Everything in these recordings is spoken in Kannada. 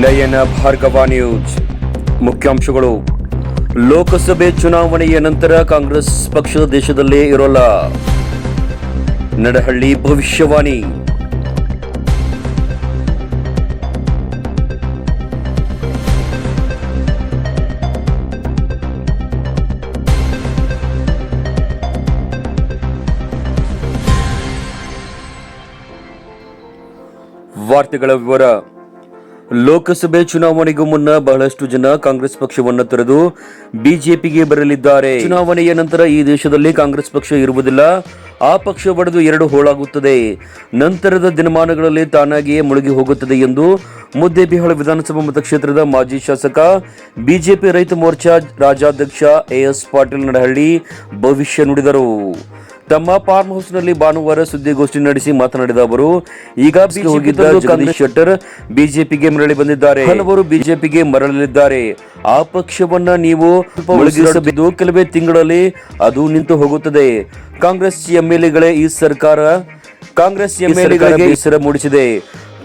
ನಯನ ಭಾರ್ಗವ ನ್ಯೂಸ್. ಮುಖ್ಯಾಂಶಗಳು. ಲೋಕಸಭೆ ಚುನಾವಣೆಯ ನಂತರ ಕಾಂಗ್ರೆಸ್ ಪಕ್ಷದ ದೇಶದಲ್ಲೇ ಇರೋಲ್ಲ. ನಡಹಳ್ಳಿ ಭವಿಷ್ಯವಾಣಿ. ವಾರ್ತೆಗಳ ವಿವರ. ಲೋಕಸಭೆ ಚುನಾವಣೆಗೂ ಮುನ್ನ ಬಹಳಷ್ಟು ಜನ ಕಾಂಗ್ರೆಸ್ ಪಕ್ಷವನ್ನು ತೊರೆದು ಬಿಜೆಪಿಗೆ ಬರಲಿದ್ದಾರೆ. ಚುನಾವಣೆಯ ನಂತರ ಈ ದೇಶದಲ್ಲಿ ಕಾಂಗ್ರೆಸ್ ಪಕ್ಷ ಇರುವುದಿಲ್ಲ. ಆ ಪಕ್ಷ ಒಡೆದು ಎರಡು ಹೋಳಾಗುತ್ತದೆ. ನಂತರದ ದಿನಮಾನಗಳಲ್ಲಿ ತಾನಾಗಿಯೇ ಮುಳುಗಿ ಹೋಗುತ್ತದೆ ಎಂದು ಮುದ್ದೇಬಿಹಾಳ ವಿಧಾನಸಭಾ ಮತಕ್ಷೇತ್ರದ ಮಾಜಿ ಶಾಸಕ, ಬಿಜೆಪಿ ರೈತ ಮೋರ್ಚಾ ರಾಜ್ಯಾಧ್ಯಕ್ಷ ಎಎಸ್ ಪಾಟೀಲ್ ನಡಹಳ್ಳಿ ಭವಿಷ್ಯ ನುಡಿದರು. ತಮ್ಮ ಫಾರ್ಮ್ ಹೌಸ್ನಲ್ಲಿ ಭಾನುವಾರ ಸುದ್ದಿಗೋಷ್ಠಿ ನಡೆಸಿ ಮಾತನಾಡಿದ ಅವರು ಈಗ ಹೋಗಿದ್ದ ಜಗದೀಶ್ ಶೆಟ್ಟರ್ ಬಿಜೆಪಿಗೆ ಮರಳಿ ಬಂದಿದ್ದಾರೆ. ಹಲವರು ಬಿಜೆಪಿಗೆ ಮರಳಲಿದ್ದಾರೆ. ಆ ಪಕ್ಷವನ್ನ ನೀವು ಮುಳುಗಿಸಬೇಕು. ಕೆಲವೇ ತಿಂಗಳಲ್ಲಿ ಅದು ನಿಂತು ಹೋಗುತ್ತದೆ. ಕಾಂಗ್ರೆಸ್ ಎಂಎಲ್ಎಗಳೇ ಈ ಸರ್ಕಾರ ಕಾಂಗ್ರೆಸ್ ಎಂಎಲ್ಎಗಳಿಗೆ ಹೆಸರ ಮೂಡಿಸಿದೆ.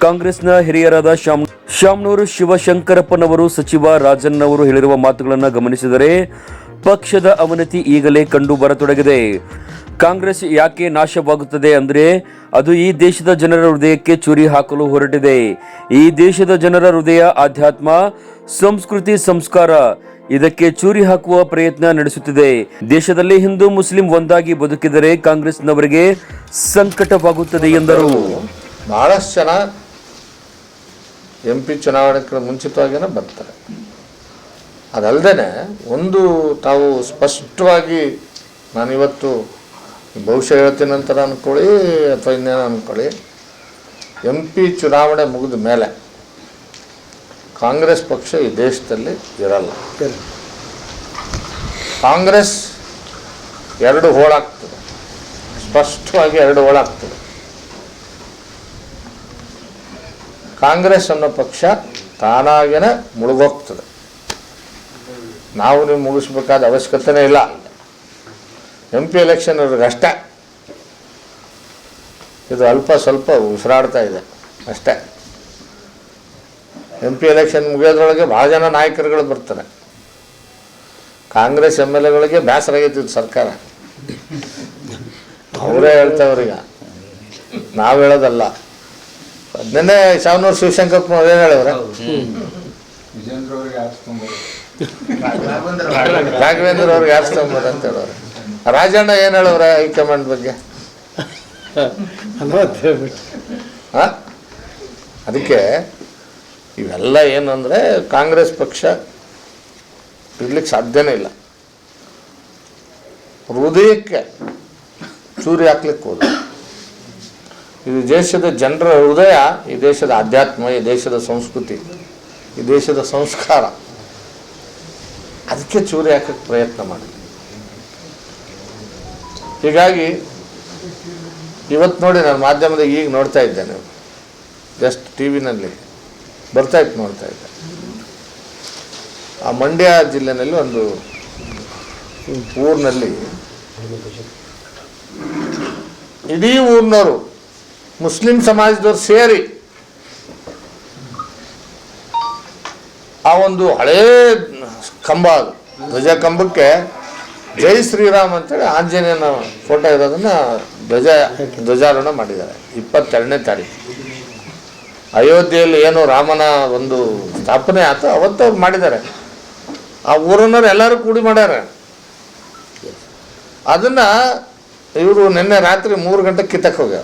ಕಾಂಗ್ರೆಸ್ನ ಹಿರಿಯರಾದ ಶಾಮ್ ಶಾಮ್ನೂರು ಶಿವಶಂಕರಪ್ಪನವರು ಸಚಿವ ರಾಜನ್ ಅವರು ಹೇಳಿರುವ ಮಾತುಗಳನ್ನು ಗಮನಿಸಿದರೆ ಪಕ್ಷದ ಅವನತಿ ಈಗಲೇ ಕಂಡು ಬರತೊಡಗಿದೆ. ಕಾಂಗ್ರೆಸ್ ಯಾಕೆ ನಾಶವಾಗುತ್ತದೆ ಅಂದ್ರೆ ಅದು ಈ ದೇಶದ ಜನರ ಹೃದಯಕ್ಕೆ ಚುರಿ ಹಾಕಲು ಹೊರಟಿದೆ. ಈ ದೇಶದ ಜನರ ಹೃದಯ ಆಧ್ಯಾತ್ಮ, ಸಂಸ್ಕೃತಿ, ಸಂಸ್ಕಾರ ಇದಕ್ಕೆ ಚೂರಿ ಹಾಕುವ ಪ್ರಯತ್ನ ನಡೆಸುತ್ತಿದೆ. ದೇಶದಲ್ಲಿ ಹಿಂದೂ, ಮುಸ್ಲಿಂ ಒಂದಾಗಿ ಬದುಕಿದರೆ ಕಾಂಗ್ರೆಸ್ನವರಿಗೆ ಸಂಕಟವಾಗುತ್ತದೆ ಎಂದರು. ಬಹಳಷ್ಟು ಜನ ಎಂ ಪಿ ಮುಂಚಿತವಾಗಿಯೇ ಬರ್ತಾರೆ. ಅದಲ್ಲದೆ ಒಂದು ತಾವು ಸ್ಪಷ್ಟವಾಗಿ ನಾನಿವತ್ತು ಭವಿಷ್ಯ ಹೇಳ್ತೀನಿ ಅಂತ ಅಂದ್ಕೊಳ್ಳಿ ಅಥವಾ ಇನ್ನೇನು ಅಂದ್ಕೊಳ್ಳಿ ಎಂ ಪಿ ಚುನಾವಣೆ ಮುಗಿದ ಮೇಲೆ ಕಾಂಗ್ರೆಸ್ ಪಕ್ಷ ಈ ದೇಶದಲ್ಲಿ ಇರಲ್ಲ. ಕಾಂಗ್ರೆಸ್ ಎರಡು ಹೋಳಾಗ್ತದೆ ಸ್ಪಷ್ಟವಾಗಿ ಎರಡು ಹೋಳಾಗ್ತದೆ ಕಾಂಗ್ರೆಸ್ ಅನ್ನೋ ಪಕ್ಷ ತಾನಾಗೇನೆ ಮುಳುಗೋಗ್ತದೆ. ನಾವು ನೀವು ಮುಗಿಸ್ಬೇಕಾದ ಅವಶ್ಯಕತೆನೇ ಇಲ್ಲ. ಎಂ ಪಿ ಎಲೆಕ್ಷನ್ ಅವ್ರಿಗೆ ಅಷ್ಟೇ. ಇದು ಅಲ್ಪ ಸ್ವಲ್ಪ ಉಸಿರಾಡ್ತಾ ಇದೆ ಅಷ್ಟೇ. ಎಂ ಪಿ ಎಲೆಕ್ಷನ್ ಮುಗಿಯೋದ್ರೊಳಗೆ ಭಾಳ ಜನ ನಾಯಕರುಗಳು ಬರ್ತಾರೆ. ಕಾಂಗ್ರೆಸ್ ಎಂ ಎಲ್ ಎಗಳಿಗೆ ಬೇಸರ ಆಗೈತಿ ಇದು ಸರ್ಕಾರ. ಅವರೇ ಹೇಳ್ತಾವ್ರೀಗ ನಾವು ಹೇಳೋದಲ್ಲ. ನಿನ್ನೆ ಶಾವನೂರು ಶಿವಶಂಕರಪ್ಪನವ್ರು ಏನು ಹೇಳವ್ರೆ ರಾಘವೇಂದ್ರ ಅವ್ರಿಗೆ ಯಾರು ತಗೊಂಬರು ಅಂತ ಹೇಳೋರು ರಾಜಣ್ಣ ಏನು ಹೇಳವ್ರೆ ಹೈಕಮಾಂಡ್ ಬಗ್ಗೆ? ಅದಕ್ಕೆ ಇವೆಲ್ಲ ಏನಂದ್ರೆ ಕಾಂಗ್ರೆಸ್ ಪಕ್ಷ ಇರ್ಲಿಕ್ಕೆ ಸಾಧ್ಯನೇ ಇಲ್ಲ. ಹೃದಯಕ್ಕೆ ಚೂರಿ ಹಾಕ್ಲಿಕ್ಕೆ ಹೋದ ಇದು ದೇಶದ ಜನರ ಹೃದಯ ಈ ದೇಶದ ಆಧ್ಯಾತ್ಮ ಈ ದೇಶದ ಸಂಸ್ಕೃತಿ ಈ ದೇಶದ ಸಂಸ್ಕಾರ. ಅದಕ್ಕೆ ಚೂರಿ ಹಾಕಕ್ಕೆ ಪ್ರಯತ್ನ ಮಾಡಿ ಹೀಗಾಗಿ ಇವತ್ತು ನೋಡಿ ನಾನು ಮಾಧ್ಯಮದಾಗ ಈಗ ನೋಡ್ತಾ ಇದ್ದೇನೆ. ಜಸ್ಟ್ ಟಿ ವಿನಲ್ಲಿ ಬರ್ತಾ ಇತ್ತು, ನೋಡ್ತಾ ಇದ್ದೆ. ಆ ಮಂಡ್ಯ ಜಿಲ್ಲೆನಲ್ಲಿ ಒಂದು ಊರಿನಲ್ಲಿ ಇಡೀ ಊರಿನವರು ಮುಸ್ಲಿಂ ಸಮಾಜದವರು ಸೇರಿ ಆ ಒಂದು ಹಳೇ ಕಂಬ ಅದು ಧ್ವಜ ಕಂಬಕ್ಕೆ ಜೈ ಶ್ರೀರಾಮ್ ಅಂತೇಳಿ ಆಂಜನೇಯನ ಫೋಟೋ ಇರೋದನ್ನ ಧ್ವಜ, ಧ್ವಜಾರೋಹಣ ಮಾಡಿದ್ದಾರೆ. ಇಪ್ಪತ್ತೆರಡನೇ ತಾರೀಕು. ಅಯೋಧ್ಯೆಯಲ್ಲಿ ಏನು ರಾಮನ ಒಂದು ಸ್ಥಾಪನೆ ಆಯ್ತು ಅವತ್ತು ಅವ್ರು ಮಾಡಿದ್ದಾರೆ. ಆ ಊರನ್ನವ್ರು ಎಲ್ಲರೂ ಕೂಡಿ ಮಾಡ್ಯಾರ. ಅದನ್ನ ಇವರು ನಿನ್ನೆ ರಾತ್ರಿ ಮೂರು ಗಂಟೆ ಕಿತ್ತಕ್ಕೆ ಹೋಗ್ಯಾರ.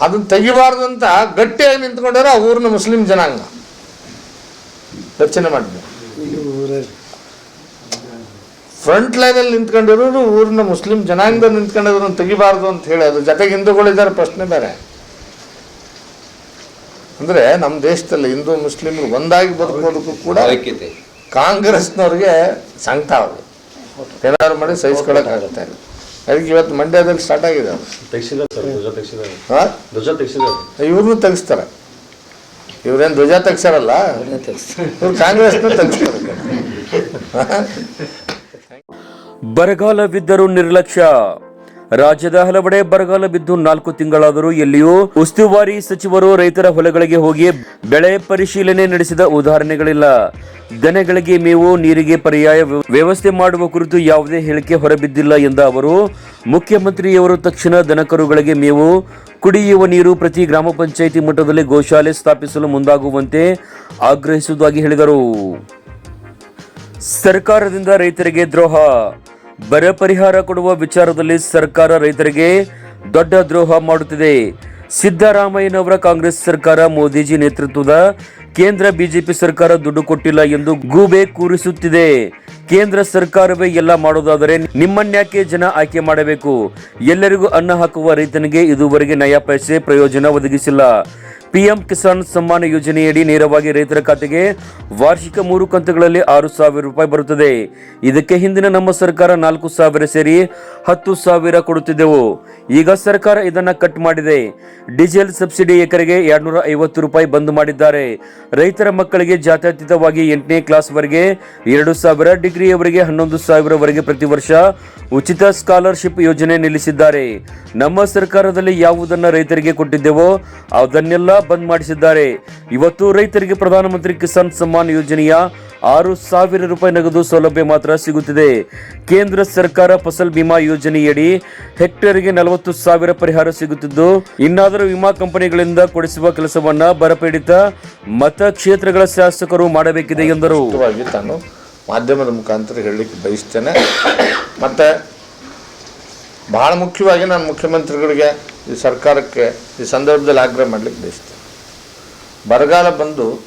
ಅದನ್ನ ತೆಗಿಬಾರ್ದು ಅಂತ ಗಟ್ಟಿಯಾಗಿ ನಿಂತ್ಕೊಂಡಾರ ಆ ಊರಿನ ಮುಸ್ಲಿಂ ಜನಾಂಗ. ರಚನೆ ಮಾಡಿದ್ರು. ಫ್ರಂಟ್ ಲೈನಲ್ಲಿ ನಿಂತ್ಕೊಂಡಿರೋರು ಊರಿನ ಮುಸ್ಲಿಂ ಜನಾಂಗದ ನಿಂತ್ಕೊಂಡಿರೋದನ್ನು ತೆಗಿಬಾರ್ದು ಅಂತ ಹೇಳಿ ಅದ್ರ ಜೊತೆಗೆ ಹಿಂದೂಗಳಿದ್ದಾರೆ ಪ್ರಶ್ನೆ ಬೇರೆ. ಅಂದ್ರೆ ನಮ್ಮ ದೇಶದಲ್ಲಿ ಹಿಂದೂ ಮುಸ್ಲಿಂ ಒಂದಾಗಿ ಬದುಕೋದಕ್ಕೂ ಕೂಡ ಕಾಂಗ್ರೆಸ್ನವ್ರಿಗೆ ಸಂಕಟ ಅವರು ಏನಾದ್ರು ಮಾಡಿ ಸಹಿಸ್ಕೊಳಕ್ಕಾಗುತ್ತೆ. ಅದಕ್ಕೆ ಇವತ್ತು ಮಂಡ್ಯದಲ್ಲಿ ಸ್ಟಾರ್ಟ್ ಆಗಿದೆ ಇವ್ರನ್ನೂ ತೆಗಿಸ್ತಾರೆ. ಇವ್ರೇನು ಧ್ವಜ ತೆಗ್ಸಾರಲ್ಲ ಇವ್ರು ಕಾಂಗ್ರೆಸ್ನ ತೆಗಿಸ್ತಾರೆ. ಬರಗಾಲವಿದ್ದರೂ ನಿರ್ಲಕ್ಷ್ಯ. ರಾಜ್ಯದ ಹಲವೆಡೆ ಬರಗಾಲ ಬಿದ್ದು ನಾಲ್ಕು ತಿಂಗಳಾದರೂ ಎಲ್ಲಿಯೂ ಉಸ್ತುವಾರಿ ಸಚಿವರು ರೈತರ ಹೊಲಗಳಿಗೆ ಹೋಗಿ ಬೆಳೆ ಪರಿಶೀಲನೆ ನಡೆಸಿದ ಉದಾಹರಣೆಗಳಿಲ್ಲ. ದನಗಳಿಗೆ ಮೇವು, ನೀರಿಗೆ ಪರ್ಯಾಯ ವ್ಯ- ವ್ಯವಸ್ಥೆ ಮಾಡುವ ಕುರಿತು ಯಾವುದೇ ಹೇಳಿಕೆ ಹೊರಬಿದ್ದಿಲ್ಲ ಎಂದ ಅವರು, ಮುಖ್ಯಮಂತ್ರಿಯವರು ತಕ್ಷಣ ದನಕರುಗಳಿಗೆ ಮೇವು, ಕುಡಿಯುವ ನೀರು ಪ್ರತಿ ಗ್ರಾಮ ಪಂಚಾಯಿತಿ ಮಟ್ಟದಲ್ಲಿ ಗೋಶಾಲೆ ಸ್ಥಾಪಿಸಲು ಮುಂದಾಗುವಂತೆ ಆಗ್ರಹಿಸುವುದಾಗಿ ಹೇಳಿದರು. ಸರ್ಕಾರದಿಂದ ರೈತರಿಗೆ ದ್ರೋಹ. ಬರ ಪರಿಹಾರ ಕೊಡುವ ವಿಚಾರದಲ್ಲಿ ಸರ್ಕಾರ ರೈತರಿಗೆ ದೊಡ್ಡ ದ್ರೋಹ ಮಾಡುತ್ತಿದೆ. ಸಿದ್ದರಾಮಯ್ಯನವರ ಕಾಂಗ್ರೆಸ್ ಸರ್ಕಾರ ಮೋದಿಜಿ ನೇತೃತ್ವದ ಕೇಂದ್ರ ಬಿಜೆಪಿ ಸರ್ಕಾರ ದುಡ್ಡು ಕೊಟ್ಟಿಲ್ಲ ಎಂದು ಗೂಬೆ ಕೂರಿಸುತ್ತಿದೆ. ಕೇಂದ್ರ ಸರ್ಕಾರವೇ ಎಲ್ಲ ಮಾಡೋದಾದರೆ ನಿಮ್ಮನ್ಯಾಕೆ ಜನ ಆಯ್ಕೆ ಮಾಡಬೇಕು? ಎಲ್ಲರಿಗೂ ಅನ್ನ ಹಾಕುವ ರೈತನಿಗೆ ಇದುವರೆಗೆ ನಯಾ ಪೈಸೆ ಪ್ರಯೋಜನ ಒದಗಿಸಿಲ್ಲ. ಪಿಎಂ ಕಿಸಾನ್ ಸಮ್ಮಾನ ಯೋಜನೆಯಡಿ ನೇರವಾಗಿ ರೈತರ ಖಾತೆಗೆ ವಾರ್ಷಿಕ ಮೂರು ಕಂತುಗಳಲ್ಲಿ ಆರು ಸಾವಿರ ರೂಪಾಯಿ ಬರುತ್ತದೆ. ಇದಕ್ಕೆ ಹಿಂದಿನ ನಮ್ಮ ಸರ್ಕಾರ ನಾಲ್ಕು ಸಾವಿರ ಸೇರಿ ಹತ್ತು ಸಾವಿರ ಕೊಡುತ್ತಿದ್ದೆವು. ಈಗ ಸರ್ಕಾರ ಇದನ್ನು ಕಟ್ ಮಾಡಿದೆ. ಡೀಸೆಲ್ ಸಬ್ಸಿಡಿ ಎಕರೆಗೆ ಎರಡ್ನೂರ ಐವತ್ತು ರೂಪಾಯಿ ಬಂದ್ ಮಾಡಿದ್ದಾರೆ. ರೈತರ ಮಕ್ಕಳಿಗೆ ಜಾತ್ಯತೀತವಾಗಿ ಎಂಟನೇ ಕ್ಲಾಸ್ ವರೆಗೆ ಎರಡು ಸಾವಿರ, ಡಿಗ್ರಿಯವರೆಗೆ ಹನ್ನೊಂದು ಸಾವಿರವರೆಗೆ ಪ್ರತಿ ವರ್ಷ ಉಚಿತ ಸ್ಕಾಲರ್ಶಿಪ್ ಯೋಜನೆ ನಿಲ್ಲಿಸಿದ್ದಾರೆ. ನಮ್ಮ ಸರ್ಕಾರದಲ್ಲಿ ಯಾವುದನ್ನು ರೈತರಿಗೆ ಕೊಟ್ಟಿದ್ದೆವೋ ಅದನ್ನೆಲ್ಲ ಬಂದ್ ಮಾಡಿಸಿದ್ದಾರೆ. ಇವತ್ತು ರೈತರಿಗೆ ಪ್ರಧಾನಮಂತ್ರಿ ಕಿಸಾನ್ ಸಮ್ಮಾನ್ ಯೋಜನೆಯ ಆರು ಸಾವಿರ ರೂಪಾಯಿ ನಗದು ಸೌಲಭ್ಯ ಮಾತ್ರ ಸಿಗುತ್ತಿದೆ. ಕೇಂದ್ರ ಸರ್ಕಾರ ಫಸಲ್ ಬಿಮಾ ಯೋಜನೆಯಡಿ ಹೆಕ್ಟೇರ್ಗೆ ನಲವತ್ತು ಸಾವಿರ ಪರಿಹಾರ ಸಿಗುತ್ತಿದ್ದು, ಇನ್ನಾದರೂ ವಿಮಾ ಕಂಪನಿಗಳಿಂದ ಕೊಡಿಸುವ ಕೆಲಸವನ್ನ ಬರಪೀಡಿತ ಮತಕ್ಷೇತ್ರಗಳ ಶಾಸಕರು ಮಾಡಬೇಕಿದೆ ಎಂದರು. ಮಾಧ್ಯಮದ ಮುಖಾಂತರ ಹೇಳಲಿಕ್ಕೆ ಬಯಸ್ತೇನೆ. ಮತ್ತು ಭಾಳ ಮುಖ್ಯವಾಗಿ ನಾನು ಮುಖ್ಯಮಂತ್ರಿಗಳಿಗೆ ಈ ಸರ್ಕಾರಕ್ಕೆ ಈ ಸಂದರ್ಭದಲ್ಲಿ ಆಗ್ರಹ ಮಾಡಲಿಕ್ಕೆ ಬಯಸ್ತೇನೆ. ಬರಗಾಲ ಬಂದು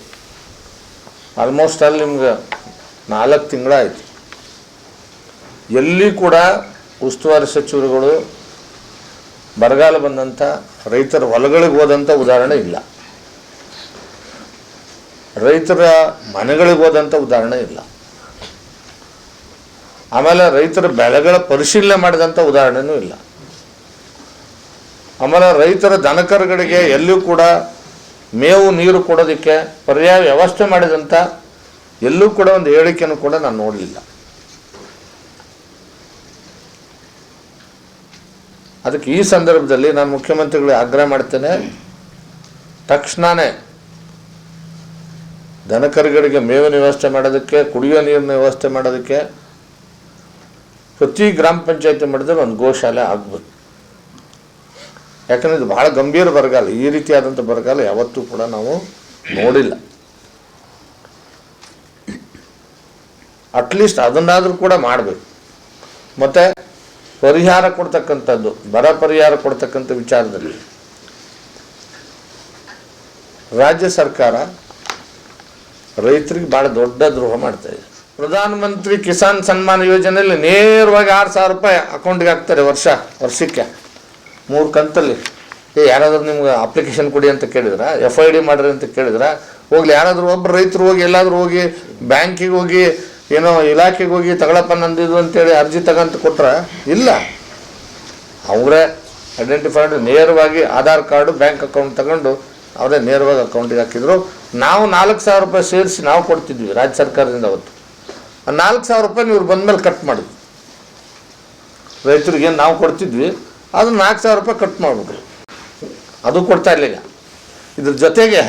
ಆಲ್ಮೋಸ್ಟ್ ಅಲ್ಲಿ ನಿಮ್ಗೆ ನಾಲ್ಕು ತಿಂಗಳಾಯಿತು. ಎಲ್ಲಿ ಕೂಡ ಉಸ್ತುವಾರಿ ಸಚಿವರುಗಳು ಬರಗಾಲ ಬಂದಂಥ ರೈತರ ಹೊಲಗಳಿಗೆ ಹೋದಂಥ ಉದಾಹರಣೆ ಇಲ್ಲ. ರೈತರ ಮನೆಗಳಿಗೆ ಹೋದಂಥ ಉದಾಹರಣೆ ಇಲ್ಲ. ಆಮೇಲೆ ರೈತರ ಬೆಳೆಗಳ ಪರಿಶೀಲನೆ ಮಾಡಿದಂಥ ಉದಾಹರಣೆನೂ ಇಲ್ಲ. ಆಮೇಲೆ ರೈತರ ದನಕರುಗಳಿಗೆ ಎಲ್ಲೂ ಕೂಡ ಮೇವು ನೀರು ಕೊಡೋದಕ್ಕೆ ಪರ್ಯಾಯ ವ್ಯವಸ್ಥೆ ಮಾಡಿದಂಥ ಎಲ್ಲೂ ಕೂಡ ಒಂದು ಹೇಳಿಕೆಯನ್ನು ಕೂಡ ನಾನು ನೋಡಲಿಲ್ಲ. ಅದಕ್ಕೆ ಈ ಸಂದರ್ಭದಲ್ಲಿ ನಾನು ಮುಖ್ಯಮಂತ್ರಿಗಳಿಗೆ ಆಗ್ರಹ ಮಾಡ್ತೇನೆ. ತಕ್ಷಣವೇ ದನಕರುಗಳಿಗೆ ಮೇವಿನ ವ್ಯವಸ್ಥೆ ಮಾಡೋದಕ್ಕೆ ಕುಡಿಯೋ ನೀರಿನ ವ್ಯವಸ್ಥೆ ಮಾಡೋದಕ್ಕೆ ಪ್ರತಿ ಗ್ರಾಮ ಪಂಚಾಯತಿ ಮಟ್ಟದಲ್ಲಿ ಒಂದು ಗೋಶಾಲೆ ಆಗ್ಬೋದು. ಯಾಕಂದ್ರೆ ಇದು ಬಹಳ ಗಂಭೀರ ಬರಗಾಲ. ಈ ರೀತಿಯಾದಂಥ ಬರಗಾಲ ಯಾವತ್ತೂ ಕೂಡ ನಾವು ನೋಡಿಲ್ಲ. ಅಟ್ಲೀಸ್ಟ್ ಅದನ್ನಾದರೂ ಕೂಡ ಮಾಡಬೇಕು. ಮತ್ತು ಪರಿಹಾರ ಕೊಡ್ತಕ್ಕಂಥದ್ದು, ಬರ ಪರಿಹಾರ ಕೊಡ್ತಕ್ಕಂಥ ವಿಚಾರದಲ್ಲಿ. ರಾಜ್ಯ ಸರ್ಕಾರ ರೈತರಿಗೆ ಭಾಳ ದೊಡ್ಡ ದ್ರೋಹ ಮಾಡ್ತಾ ಇದೆ ಪ್ರಧಾನಮಂತ್ರಿ ಕಿಸಾನ್ ಸನ್ಮಾನ್ ಯೋಜನೆಯಲ್ಲಿ ನೇರವಾಗಿ ಆರು ಸಾವಿರ ರೂಪಾಯಿ ಅಕೌಂಟ್ಗೆ ಹಾಕ್ತಾರೆ ವರ್ಷ, ವರ್ಷಕ್ಕೆ. ಮೂರು ಕಂತಲ್ಲಿ. ಏ, ಯಾರಾದರೂ ನಿಮ್ಗೆ ಅಪ್ಲಿಕೇಶನ್ ಕೊಡಿ ಅಂತ ಕೇಳಿದ್ರ? ಎಫ್ ಐ ಡಿ ಮಾಡಿರಿ ಅಂತ ಕೇಳಿದ್ರ? ಹೋಗ್ಲಿ, ಯಾರಾದರೂ ಒಬ್ಬರು ರೈತರು ಹೋಗಿ, ಎಲ್ಲಾದರೂ ಹೋಗಿ, ಬ್ಯಾಂಕಿಗೆ ಹೋಗಿ, ಏನೋ ಇಲಾಖೆಗೆ ಹೋಗಿ ತಗೊಳಪ್ಪ ನಂದಿದ್ದು ಅಂತೇಳಿ ಅರ್ಜಿ ತಗಂತ ಕೊಟ್ರ? ಇಲ್ಲ. ಅವರೇ ಐಡೆಂಟಿಫೈಡ್ ನೇರವಾಗಿ ಆಧಾರ್ ಕಾರ್ಡು, ಬ್ಯಾಂಕ್ ಅಕೌಂಟ್ ತಗೊಂಡು ಅವರೇ ನೇರವಾಗಿ ಅಕೌಂಟಿಗೆ ಹಾಕಿದ್ರು. ನಾವು ನಾಲ್ಕು ಸಾವಿರ ರೂಪಾಯಿ ಸೇರಿಸಿ ನಾವು ಕೊಡ್ತಿದ್ವಿ, ರಾಜ್ಯ ಸರ್ಕಾರದಿಂದ ಅವತ್ತು. ನಾಲ್ಕು ಸಾವಿರ ರೂಪಾಯಿ ಇವ್ರು ಬಂದ್ಮೇಲೆ ಕಟ್ ಮಾಡಿದ್ವಿ ರೈತರಿಗೆ ನಾವು ಕೊಡ್ತಿದ್ವಿ ಅದು ನಾಲ್ಕು ಸಾವಿರ ರೂಪಾಯಿ ಕಟ್ ಮಾಡ್ಬಿಟ್ರು. ಅದು ಕೊಡ್ತಾ ಈಗ ಇದ್ರ ಜೊತೆಗೆ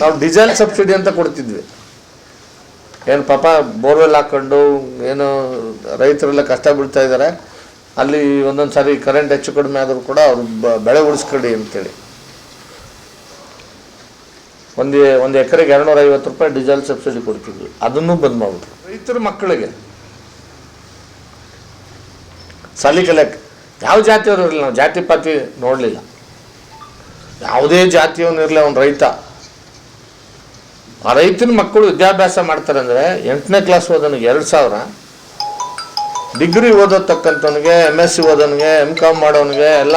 ನಾವು ಡೀಸೆಲ್ ಸಬ್ಸಿಡಿ ಅಂತ ಕೊಡ್ತಿದ್ವಿ. ಏನು ಪಾಪ ಬೋರ್ವೆಲ್ ಹಾಕ್ಕೊಂಡು ಏನು ರೈತರೆಲ್ಲ ಕಷ್ಟ ಬೀಳ್ತಾ ಇದ್ದಾರೆ ಅಲ್ಲಿ ಒಂದೊಂದು ಸಾರಿ ಕರೆಂಟ್ ಹೆಚ್ಚು ಕಡಿಮೆ ಆದರೂ ಕೂಡ ಅವರು ಬೆಳೆ ಉಳಿಸ್ಕೊಳ್ಳಿ ಅಂತೇಳಿ. ಒಂದು ಒಂದು ಎಕರೆಗೆ ಎರಡುನೂರ ಐವತ್ತು ರೂಪಾಯಿ ಡೀಸೆಲ್ ಸಬ್ಸಿಡಿ ಕೊಡ್ತಿದ್ವಿ ಅದನ್ನು ಬಂದ್ ಮಾಡ್ಬಿಟ್ರು ರೈತರ ಮಕ್ಕಳಿಗೆ. ಸಾಲಿ ಕಲಿಯಕ್ಕೆ ಯಾವ ಜಾತಿಯವರು ಇರಲಿಲ್ಲ ನಾವು ಜಾತಿ ಪಾತಿ ನೋಡಲಿಲ್ಲ. ಯಾವುದೇ ಜಾತಿಯವನು ಇರಲಿ, ಅವನು ರೈತ. ಆ ರೈತನ ಮಕ್ಕಳು ವಿದ್ಯಾಭ್ಯಾಸ ಮಾಡ್ತಾರೆ ಅಂದರೆ ಎಂಟನೇ ಕ್ಲಾಸ್ ಓದೋನಿಗೆ ಎರಡು ಸಾವಿರ ಡಿಗ್ರಿ ಓದೋತಕ್ಕಂಥವನಿಗೆ ಎಂ ಎಸ್ ಸಿ ಓದೋನಿಗೆ ಎಂ ಕಾಮ್ ಮಾಡೋನಿಗೆ ಎಲ್ಲ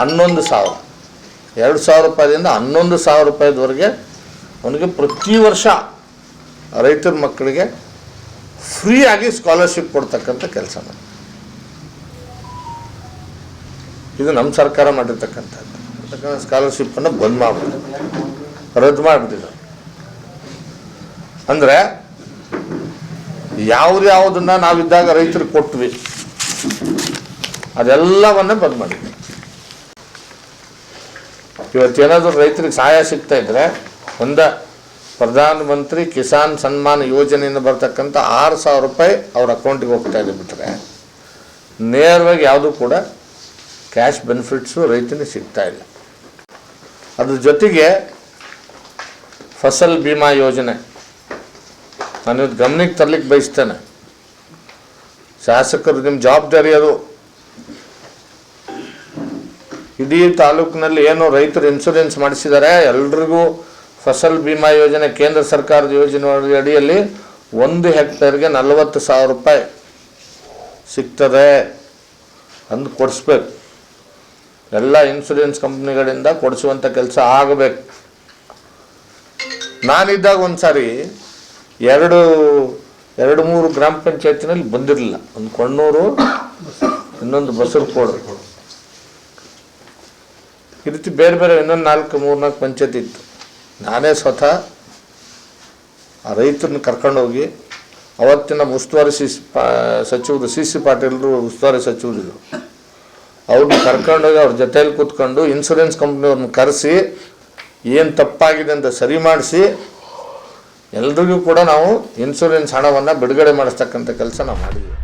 ಹನ್ನೊಂದು ಸಾವಿರ. ಎರಡು ಸಾವಿರ ರೂಪಾಯಿದಿಂದ ಹನ್ನೊಂದು ಸಾವಿರ ರೂಪಾಯಿದವರೆಗೆ ಅವನಿಗೆ ಪ್ರತಿ ವರ್ಷ ರೈತರ ಮಕ್ಕಳಿಗೆ ಫ್ರೀಯಾಗಿ ಸ್ಕಾಲರ್ಶಿಪ್ ಕೊಡ್ತಕ್ಕಂಥ ಕೆಲಸ ಇದು ನಮ್ಮ ಸರ್ಕಾರ ಮಾಡಿರ್ತಕ್ಕಂಥದ್ದು. ಸ್ಕಾಲರ್ಶಿಪ್ಪನ್ನು ಬಂದ್ ಮಾಡಿಬಿಟ್ಟು ರದ್ದು ಮಾಡಿಬಿಟ್ಟಿದ್ರು ಅಂದರೆ ಯಾವುದ್ಯಾವುದನ್ನು ಯಾವುದನ್ನ ನಾವಿದ್ದಾಗ ರೈತರಿಗೆ ಕೊಟ್ವಿ, ಅದೆಲ್ಲವನ್ನೇ ಬಂದ್ ಮಾಡಿದ್ವಿ. ಇವತ್ತೇನಾದ್ರೂ ರೈತರಿಗೆ ಸಹಾಯ ಸಿಗ್ತಾ ಇದ್ರೆ, ಒಂದ ಪ್ರಧಾನ ಮಂತ್ರಿ ಕಿಸಾನ್ ಸನ್ಮಾನ್ ಯೋಜನೆಯಿಂದ ಬರ್ತಕ್ಕಂಥ ಆರು ಸಾವಿರ ರೂಪಾಯಿ ಅವ್ರ ಅಕೌಂಟಿಗೆ ಹೋಗ್ತಾ ಇದೆ ಬಿಟ್ರೆ, ನೇರವಾಗಿ ಯಾವುದೂ ಕೂಡ ಕ್ಯಾಶ್ ಬೆನಿಫಿಟ್ಸು ರೈತನಿಗೆ ಸಿಗ್ತಾ ಇಲ್ಲ. ಅದ್ರ ಜೊತೆಗೆ ಫಸಲ್ ಬಿಮಾ ಯೋಜನೆ, ನಾನು ಇವತ್ತು ಗಮನಕ್ಕೆ ತರಲಿಕ್ಕೆ ಬಯಸ್ತೇನೆ. ಶಾಸಕರು ನಿಮ್ಮ ಜವಾಬ್ದಾರಿ ಅದು. ಇಡೀ ತಾಲೂಕಿನಲ್ಲಿ ಏನು ರೈತರು ಇನ್ಶೂರೆನ್ಸ್ ಮಾಡಿಸಿದ್ದಾರೆ. ಎಲ್ರಿಗೂ ಫಸಲ್ ಬಿಮಾ ಯೋಜನೆ, ಕೇಂದ್ರ ಸರ್ಕಾರದ ಯೋಜನೆ ಅಡಿಯಲ್ಲಿ ಒಂದು ಹೆಕ್ಟೇರ್ಗೆ ನಲವತ್ತು ಸಾವಿರ ರೂಪಾಯಿ ಸಿಗ್ತದೆ ಅಂದು ಕೊಡಿಸ್ಬೇಕು. ಎಲ್ಲ ಇನ್ಸೂರೆನ್ಸ್ ಕಂಪ್ನಿಗಳಿಂದ ಕೊಡಿಸುವಂಥ ಕೆಲಸ ಆಗಬೇಕು. ನಾನಿದ್ದಾಗ ಒಂದು ಸಾರಿ ಎರಡು ಎರಡು ಮೂರು ಗ್ರಾಮ ಪಂಚಾಯತಿನಲ್ಲಿ ಬಂದಿರಲಿಲ್ಲ. ಒಂದು ಕೊಣ್ಣೂರು, ಇನ್ನೊಂದು ಬಸರಕೋಡು. ಈ ರೀತಿ ಬೇರೆ ಬೇರೆ ಇನ್ನೊಂದು ನಾಲ್ಕು, ಮೂರು, ನಾಲ್ಕು ಪಂಚಾಯತ್ ಇತ್ತು. ನಾನೇ ಸ್ವತಃ ಆ ರೈತರನ್ನ ಕರ್ಕೊಂಡೋಗಿ ಅವತ್ತಿನ ಉಸ್ತುವಾರಿ ಸಿ ಸಿ ಪಾ, ಸಚಿವರು, ಸಿ ಸಿ ಪಾಟೀಲರು ಉಸ್ತುವಾರಿ ಸಚಿವರಿದ್ರು ಅವ್ರನ್ನ ಕರ್ಕೊಂಡೋಗಿ ಅವ್ರ ಜೊತೆಯಲ್ಲಿ ಕೂತ್ಕೊಂಡು ಇನ್ಸೂರೆನ್ಸ್ ಕಂಪ್ನಿಯವ್ರನ್ನ ಕರೆಸಿ ಏನು ತಪ್ಪಾಗಿದೆ ಅಂತ ಸರಿ ಮಾಡಿಸಿ ಎಲ್ರಿಗೂ ಕೂಡ ನಾವು ಇನ್ಸೂರೆನ್ಸ್ ಹಣವನ್ನು ಬಿಡುಗಡೆ ಮಾಡಿಸ್ತಕ್ಕಂಥ ಕೆಲಸ ನಾವು ಮಾಡಿದ್ದೀವಿ